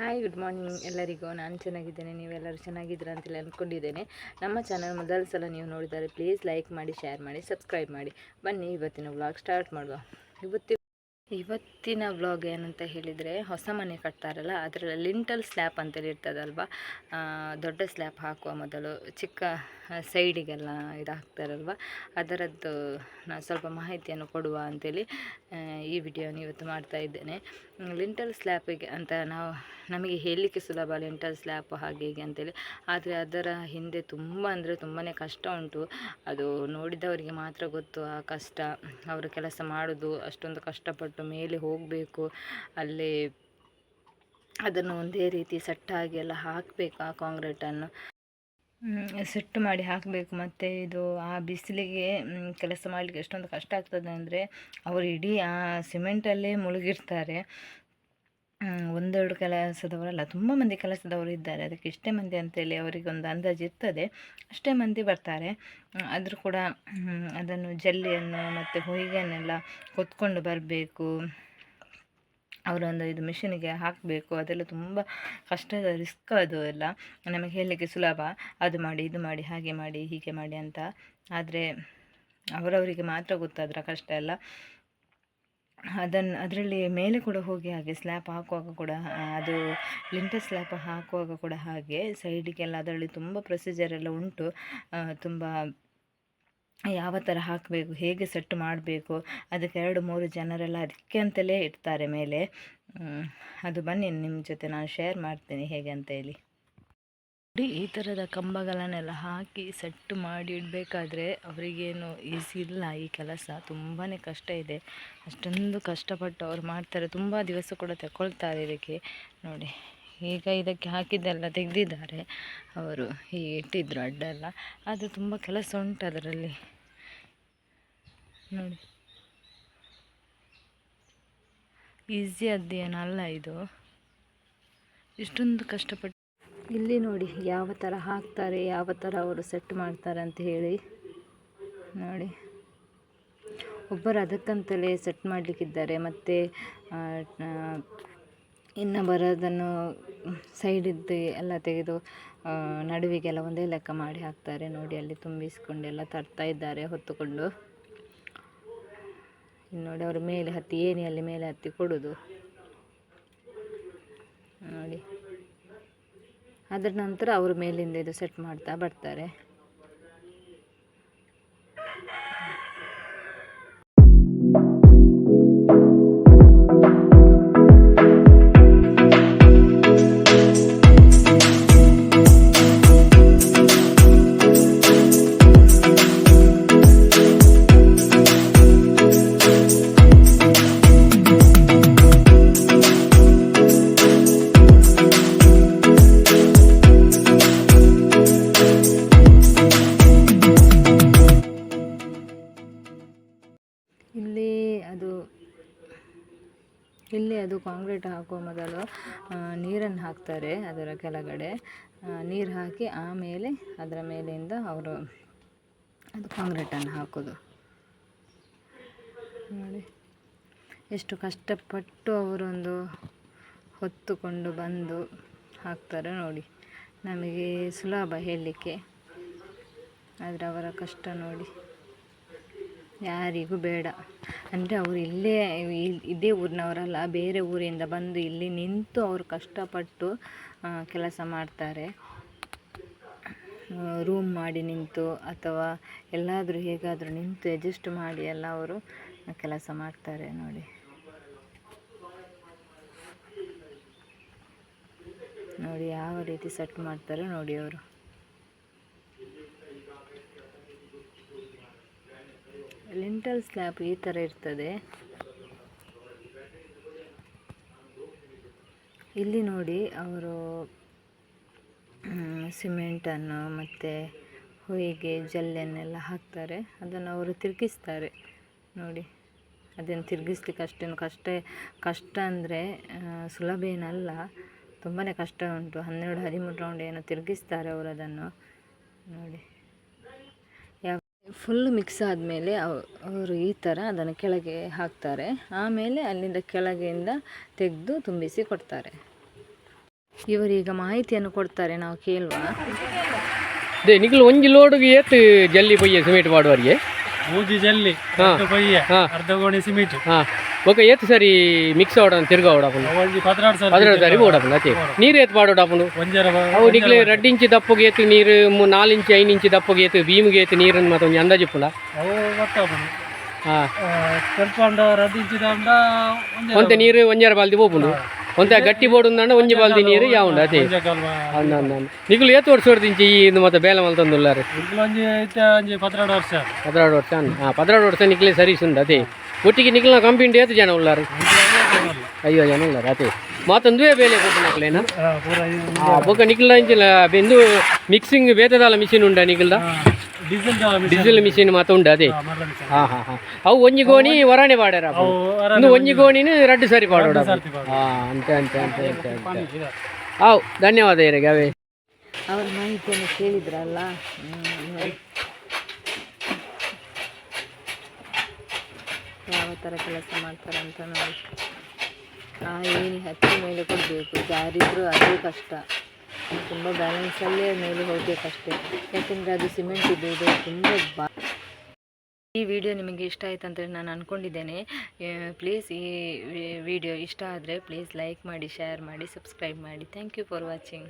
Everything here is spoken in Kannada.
ಹಾಯ್ ಗುಡ್ ಮಾರ್ನಿಂಗ್ ಎಲ್ಲರಿಗೂ. ನಾನು ಚೆನ್ನಾಗಿದ್ದೇನೆ. ನೀವೆಲ್ಲರೂ ಚೆನ್ನಾಗಿದ್ದೀರಾ ಅಂತೇಳಿ ಅಂದ್ಕೊಂಡಿದ್ದೇನೆ ನಮ್ಮ ಚಾನಲ್ ಮೊದಲ ಸಲ ನೀವು ನೋಡಿದರೆ ಪ್ಲೀಸ್ ಲೈಕ್ ಮಾಡಿ ಶೇರ್ ಮಾಡಿ ಸಬ್ಸ್ಕ್ರೈಬ್ ಮಾಡಿ. ಬನ್ನಿ, ಇವತ್ತಿನ ವ್ಲಾಗ್ ಸ್ಟಾರ್ಟ್ ಮಾಡುವ. ಇವತ್ತಿ ಇವತ್ತಿನ ವ್ಲಾಗ್ ಏನಂತ ಹೇಳಿದರೆ ಹೊಸ ಮನೆ ಕಟ್ತಾರಲ್ಲ, ಅದರಲ್ಲಿ ಲಿಂಟಲ್ ಸ್ಲ್ಯಾಪ್ ಅಂತೇಳಿ ಇರ್ತದಲ್ವ? ದೊಡ್ಡ ಸ್ಲ್ಯಾಪ್ ಹಾಕುವ ಮೊದಲು ಚಿಕ್ಕ ಸೈಡಿಗೆಲ್ಲ ಇದು ಹಾಕ್ತಾರಲ್ವ? ಅದರದ್ದು ನಾನು ಸ್ವಲ್ಪ ಮಾಹಿತಿಯನ್ನು ಕೊಡುವ ಅಂತೇಳಿ ಈ ವಿಡಿಯೋನ ಇವತ್ತು ಮಾಡ್ತಾ ಇದ್ದೇನೆ. ಲಿಂಟಲ್ ಸ್ಲ್ಯಾಪಿಗೆ ಅಂತ ನಾವು, ನಮಗೆ ಹೇಳಲಿಕ್ಕೆ ಸುಲಭ ಲಿಂಟಲ್ ಸ್ಲ್ಯಾಪ್ ಹಾಗೆ ಹೀಗೆ ಅಂತೇಳಿ. ಆದರೆ ಅದರ ಹಿಂದೆ ತುಂಬ ಅಂದರೆ ತುಂಬಾ ಕಷ್ಟ ಉಂಟು. ಅದು ನೋಡಿದವರಿಗೆ ಮಾತ್ರ ಗೊತ್ತು ಆ ಕಷ್ಟ, ಅವರು ಕೆಲಸ ಮಾಡೋದು ಅಷ್ಟೊಂದು ಕಷ್ಟಪಟ್ಟು ಮೇಲೆ ಹೋಗಬೇಕು, ಅಲ್ಲಿ ಅದನ್ನು ಒಂದೇ ರೀತಿ ಸೆಟ್ಟಾಗಿ ಎಲ್ಲ ಹಾಕಬೇಕು ಆ ಕಾಂಕ್ರೀಟನ್ನು ಸೆಟ್ ಮಾಡಿ ಹಾಕಬೇಕು ಮತ್ತು ಇದು ಆ ಬಿಸಿಲಿಗೆ ಕೆಲಸ ಮಾಡಲಿಕ್ಕೆ ಎಷ್ಟೊಂದು ಕಷ್ಟ ಆಗ್ತದೆ ಅಂದರೆ ಅವರು ಇಡೀ ಆ ಸಿಮೆಂಟಲ್ಲೇ ಮುಳುಗಿರ್ತಾರೆ. ಒಂದೆರಡು ಕೆಲಸದವರಲ್ಲ, ತುಂಬ ಮಂದಿ ಕೆಲಸದವರು ಇದ್ದಾರೆ. ಅದಕ್ಕೆ ಇಷ್ಟೇ ಮಂದಿ ಅಂತೇಳಿ ಅವರಿಗೆ ಒಂದು ಅಂದಾಜು ಇರ್ತದೆ. ಅಷ್ಟೇ ಮಂದಿ ಬರ್ತಾರೆ. ಆದರೂ ಕೂಡ ಅದನ್ನು ಜಲ್ಲಿಯನ್ನು ಮತ್ತು ಹೊಯ್ಗೆಯನ್ನೆಲ್ಲ ಹೊತ್ಕೊಂಡು ಬರಬೇಕು. ಅವರೊಂದು ಇದು ಮಿಷಿನಿಗೆ ಹಾಕಬೇಕು. ಅದೆಲ್ಲ ತುಂಬ ಕಷ್ಟದ ರಿಸ್ಕ್ ಅದು ಎಲ್ಲ. ನಮಗೆ ಹೇಳಲಿಕ್ಕೆ ಸುಲಭ. ಅದು ಮಾಡಿ, ಇದು ಮಾಡಿ, ಹಾಗೆ ಮಾಡಿ, ಹೀಗೆ ಮಾಡಿ ಅಂತ. ಆದರೆ ಅವರವರಿಗೆ ಮಾತ್ರ ಗೊತ್ತಾದ್ರೆ ಕಷ್ಟ ಎಲ್ಲ ಅದನ್ನು ಅದರಲ್ಲಿ ಮೇಲೆ ಕೂಡ ಹೋಗಿ ಹಾಗೆ ಸ್ಲ್ಯಾಪ್ ಹಾಕುವಾಗ ಕೂಡ ಅದು ಲಿಂಟರ್ ಸ್ಲ್ಯಾಪ್ ಹಾಕುವಾಗ ಕೂಡ ಹಾಗೆ ಸೈಡಿಗೆಲ್ಲ ಅದರಲ್ಲಿ ತುಂಬ ಪ್ರೊಸೀಜರ್ ಎಲ್ಲ ಉಂಟು. ತುಂಬ ಯಾವ ಥರ ಹಾಕಬೇಕು, ಹೇಗೆ ಸೆಟ್ ಮಾಡಬೇಕು, ಅದಕ್ಕೆ ಎರಡು ಮೂರು ಜನರೆಲ್ಲ ಅದಕ್ಕೆ ಅಂತಲೇ ಇಡ್ತಾರೆ ಮೇಲೆ. ಅದು ಬನ್ನಿ ನಿಮ್ಮ ಜೊತೆ ನಾನು ಶೇರ್ ಮಾಡ್ತೀನಿ ಹೇಗೆ ಅಂತ ಹೇಳಿ. ಈ ಥರದ ಕಂಬಗಳನ್ನೆಲ್ಲ ಹಾಕಿ ಸೆಟ್ ಮಾಡಿ ಇಡಬೇಕಾದ್ರೆ ಅವರಿಗೇನು ಈಸಿ ಇಲ್ಲ. ಈ ಕೆಲಸ ತುಂಬಾ ಕಷ್ಟ ಇದೆ. ಅಷ್ಟೊಂದು ಕಷ್ಟಪಟ್ಟು ಅವ್ರು ಮಾಡ್ತಾರೆ. ತುಂಬ ದಿವಸ ಕೂಡ ತಗೊಳ್ತಾರೆ ಇದಕ್ಕೆ. ನೋಡಿ, ಈಗ ಇದಕ್ಕೆ ಹಾಕಿದ್ದೆಲ್ಲ ತೆಗೆದಿದ್ದಾರೆ. ಅವರು ಹೀಗೆ ಇಟ್ಟಿದ್ರು ಅಡ್ಡೆಲ್ಲ. ಅದು ತುಂಬ ಕೆಲಸ ಉಂಟು ಅದರಲ್ಲಿ. ನೋಡಿ. ಈಸಿ ಅದೇನಲ್ಲ ಇದು. ಇಷ್ಟೊಂದು ಕಷ್ಟಪಟ್ಟು ಇಲ್ಲಿ ನೋಡಿ ಯಾವ ಥರ ಹಾಕ್ತಾರೆ, ಯಾವ ಥರ ಅವರು ಸೆಟ್ ಮಾಡ್ತಾರೆ ಅಂತ ಹೇಳಿ. ನೋಡಿ. ಒಬ್ಬರು ಅದಕ್ಕಂತಲೇ ಸೆಟ್ ಮಾಡಲಿಕ್ಕಿದ್ದಾರೆ. ಮತ್ತು ಇನ್ನು ಬರೋದನ್ನು ಸೈಡಿದ್ದು ಎಲ್ಲ ತೆಗೆದು ನಡುವಿಗೆಲ್ಲ ಒಂದೇ ಲೆಕ್ಕ ಮಾಡಿ ಹಾಕ್ತಾರೆ. ನೋಡಿ, ಅಲ್ಲಿ ತುಂಬಿಸ್ಕೊಂಡೆಲ್ಲ ತರ್ತಾ ಇದ್ದಾರೆ, ಹೊತ್ತುಕೊಂಡು. ನೋಡಿ, ಅವರು ಮೇಲೆ ಹತ್ತಿ, ಏನಿ ಅಲ್ಲಿ ಮೇಲೆ ಹತ್ತಿ ಕೊಡೋದು. ನೋಡಿ. ಅದರ ನಂತರ ಅವರು ಮೇಲಿಂದ ಇದು ಸೆಟ್ ಮಾಡ್ತಾ ಬರ್ತಾರೆ. ಇಲ್ಲಿ ಅದು ಕಾಂಕ್ರೀಟ್ ಹಾಕುವ ಮೊದಲು ನೀರನ್ನು ಹಾಕ್ತಾರೆ ಅದರ ಕೆಳಗಡೆ. ನೀರು ಹಾಕಿ ಆಮೇಲೆ ಅದರ ಮೇಲಿಂದ ಅವರು ಅದು ಕಾಂಕ್ರೀಟನ್ನು ಹಾಕೋದು. ನೋಡಿ, ಎಷ್ಟು ಕಷ್ಟಪಟ್ಟು ಅವರೊಂದು ಹೊತ್ತುಕೊಂಡು ಬಂದು ಹಾಕ್ತಾರೆ ನೋಡಿ. ನಮಗೆ ಸುಲಭ ಹೇಳಲಿಕ್ಕೆ, ಆದರೆ ಅವರ ಕಷ್ಟ ನೋಡಿ. ಯಾರಿಗೂ ಬೇಡ. ಅಂದರೆ ಅವರು ಇಲ್ಲೇ, ಇಲ್- ಇದೇ ಊರಿನವರಲ್ಲ, ಬೇರೆ ಊರಿಂದ ಬಂದು ಇಲ್ಲಿ ನಿಂತು ಅವರು ಕಷ್ಟಪಟ್ಟು ಕೆಲಸ ಮಾಡ್ತಾರೆ. ರೂಮ್ ಮಾಡಿ ನಿಂತು, ಅಥವಾ ಎಲ್ಲಾದರೂ ಹೇಗಾದರೂ ನಿಂತು ಅಡ್ಜಸ್ಟ್ ಮಾಡಿ ಎಲ್ಲ ಅವರು ಕೆಲಸ ಮಾಡ್ತಾರೆ ನೋಡಿ. ನೋಡಿ ಯಾವ ರೀತಿ ಸೆಟ್ ಮಾಡ್ತಾರೆ ನೋಡಿ ಅವರು. ಲಿಂಟಲ್ ಸ್ಲ್ಯಾಬ್ ಈ ಥರ ಇರ್ತದೆ. ಇಲ್ಲಿ ನೋಡಿ ಅವರು ಸಿಮೆಂಟನ್ನು ಮತ್ತು ಹೊಯಿಗೆ, ಜಲ್ಲೆನ್ನೆಲ್ಲ ಹಾಕ್ತಾರೆ. ಅದನ್ನು ಅವರು ತಿರುಗಿಸ್ತಾರೆ. ನೋಡಿ, ಅದನ್ನು ತಿರುಗಿಸ್ಲಿಕ್ಕೆ ಅಷ್ಟೇನು ಕಷ್ಟ ಕಷ್ಟ ಅಂದರೆ ಸುಲಭ ಏನಲ್ಲ. ತುಂಬಾ ಕಷ್ಟ ಉಂಟು. ಹನ್ನೆರಡು, ಹದಿಮೂರು ರೌಂಡ್ ಏನೋ ತಿರುಗಿಸ್ತಾರೆ ಅವರು ಅದನ್ನು. ನೋಡಿ. ಫುಲ್ ಮಿಕ್ಸ್ ಆದಮೇಲೆ ಅವರು ಈ ಥರ ಅದನ್ನು ಕೆಳಗೆ ಹಾಕ್ತಾರೆ. ಆಮೇಲೆ ಅಲ್ಲಿಂದ ಕೆಳಗೆಯಿಂದ ತೆಗೆದು ತುಂಬಿಸಿ ಕೊಡ್ತಾರೆ. ಇವರೀಗ ಮಾಹಿತಿಯನ್ನು ಕೊಡ್ತಾರೆ ನಾವು ಕೇಳುವ. ಅದೇ ನಿಖಿಲ್ ಒಂಜಿ ಲೋಡ್ಗೆ ಏತು ಜಲ್ಲಿ ಪೊಯ್ಯ ಸಿಮೆಂಟ್ ಮಾಡುವವರಿಗೆ ಮೂಜಿ ಜಲ್ಲಿ. ಅರ್ಧ ಗೋಣಿ ಸಿಮೆಂಟ್. ಹಾಂ. ఒక ಏತ್ ಸರಿ ಮಿಕ್ಸ್ ಅವಡ ತಿರ್ಗ ಅವಡಪನು ಒಂಜಿ ಪದ್ನಾಡು ಸಾವಿರ ಪದಿನಾರು ಸಾರಿ ಓಡಪನು ಅದೇ ನೀರು ಏತ್ ಮಾಡೋಡಪನು ಒಂಜರ ಅವು ನಿಕ್ಲೆ ರೆಡ್ ಇಂಚ್ ದಪ್ಪಗೆ ಏತು ನೀರು ಮು- ನಾಲ್ ಇಂಚ್ ಐದು ಇಂಚ್ ದಪ್ಪಗೆ ಏತು ಭೀಮಿಗೆ ಏತು ನೀರನ್ನು ಮತ್ತೆ ಒಂದು ಅಂದಾಜು ಪುಲ ಅವು ಗೊತ್ತಾಪನು ಹಾಂ ತೆಲ್ಪಂಡ ರದ್ದಿಂಚಿದಂಡ ಒಂತೆ ನೀರು ಒಂಜರ ಬಾಲ್ದಿ ಹೋಪುಂಡು ಒಂತೆ ಗಟ್ಟಿ ಬೋಡು ఉందండ ಒಂಜಿ ಬಾಲ್ದಿ ನೀರು ಯಾವುಂಡು ಅದೇ ಒಂಜ ಕಾಲ್ವ ಅಂದ ನಿಗುಲು ಏತು ವರ್ಷ ಹೊಡ್ದಿಂಚಿ ಈ ಇದು ಮತ್ತೆ ಬೇಲೆ ಮಲ್ತಂದುಲ್ಲಾರು ಇರ್ಲು ಒಂಜಿ ಐತೆ ಒಂಜಿ ಪದ್ನಾಡು ವರ್ಷ ಪದಿನಾರು ವರ್ಷ ಹಾಂ ಪದಿನಾರು ವರ್ಷ ನಿಕ್ಲೆ ಸರೀಸ್ ಉಂಡು ಅದೇ ಒಟ್ಟಿಗೆ ನಿಕ್ಲ ಕಂಪಿಂಡ್ ಏತು ಜನ ಉಳ್ಳಾರು. ಅಯ್ಯೋ ಜನ ಉಳ್ಳಾರು ಅದೇ ಮಾತೊಂದುವೇ ಬೇಲೆ ಕೊಟ್ಟಿನಕ್ಲೇನಾ ಬೊಕ್ಕ ನಿಕ್ಲ ಇಂಚಿಲ ಬೆಂದು ಮಿಕ್ಸಿಂಗ್ ಬೇತದಾಲ ಮಿಷಿನ್ ಉಂಡ ನಿಕ್ಲ ಡಿಸಲ್ ಮಿಷಿನ್ ಮಾತ ಉಂಡ ಅದೇ. ಹಾ, ಹಾ ಹಾ ಹಾ. ಅವು ಒಂಜಿ ಗೋಣಿ ವರಾಣೆ ಪಾಡ್ಯಾರ ಇನ್ನು ಒಂಜಿ ಗೋಣಿನ ರಡ್ಡು ಸಾರಿ ಪಾಡೋಡ. ಹಾ ಅಂತೆ ಅಂತೆ ಅಂತೆ ಅಂತೆ ಅಂತೆ. ಅವು ಧನ್ಯವಾದ ಇರಿಗೆ ಅವೇ ಅವ್ರ ಮಾಹಿತಿಯನ್ನು ಕೇಳಿದ್ರಲ್ಲ ಹ್ಮ್, ನೋಡಿ. ಯಾವ ಥರ ಕೆಲಸ ಮಾಡ್ತಾರೆ ಅಂತ ನೋಡಿ ಆ ಏಣಿ ಹತ್ತಿ ಮೇಲೆ ಕೊಡಬೇಕು ಜಾರಿದ್ರು ಅದೇ ಕಷ್ಟ. ತುಂಬ ಬ್ಯಾಲೆನ್ಸಲ್ಲೇ ಮೇಲೆ ಹೋಗಬೇಕಷ್ಟೇ ಯಾಕೆಂದರೆ ಅದು ಸಿಮೆಂಟ್ ಇದೆ, ಇದು ತುಂಬ ಬಾ, ಈ ವಿಡಿಯೋ ನಿಮಗೆ ಇಷ್ಟ ಆಯಿತು ಅಂತ ನಾನು ಅಂದ್ಕೊಂಡಿದ್ದೇನೆ ಪ್ಲೀಸ್ ಈ ವಿಡಿಯೋ ಇಷ್ಟ ಆದರೆ ಪ್ಲೀಸ್ ಲೈಕ್ ಮಾಡಿ ಶೇರ್ ಮಾಡಿ ಸಬ್ಸ್ಕ್ರೈಬ್ ಮಾಡಿ. Thank you for watching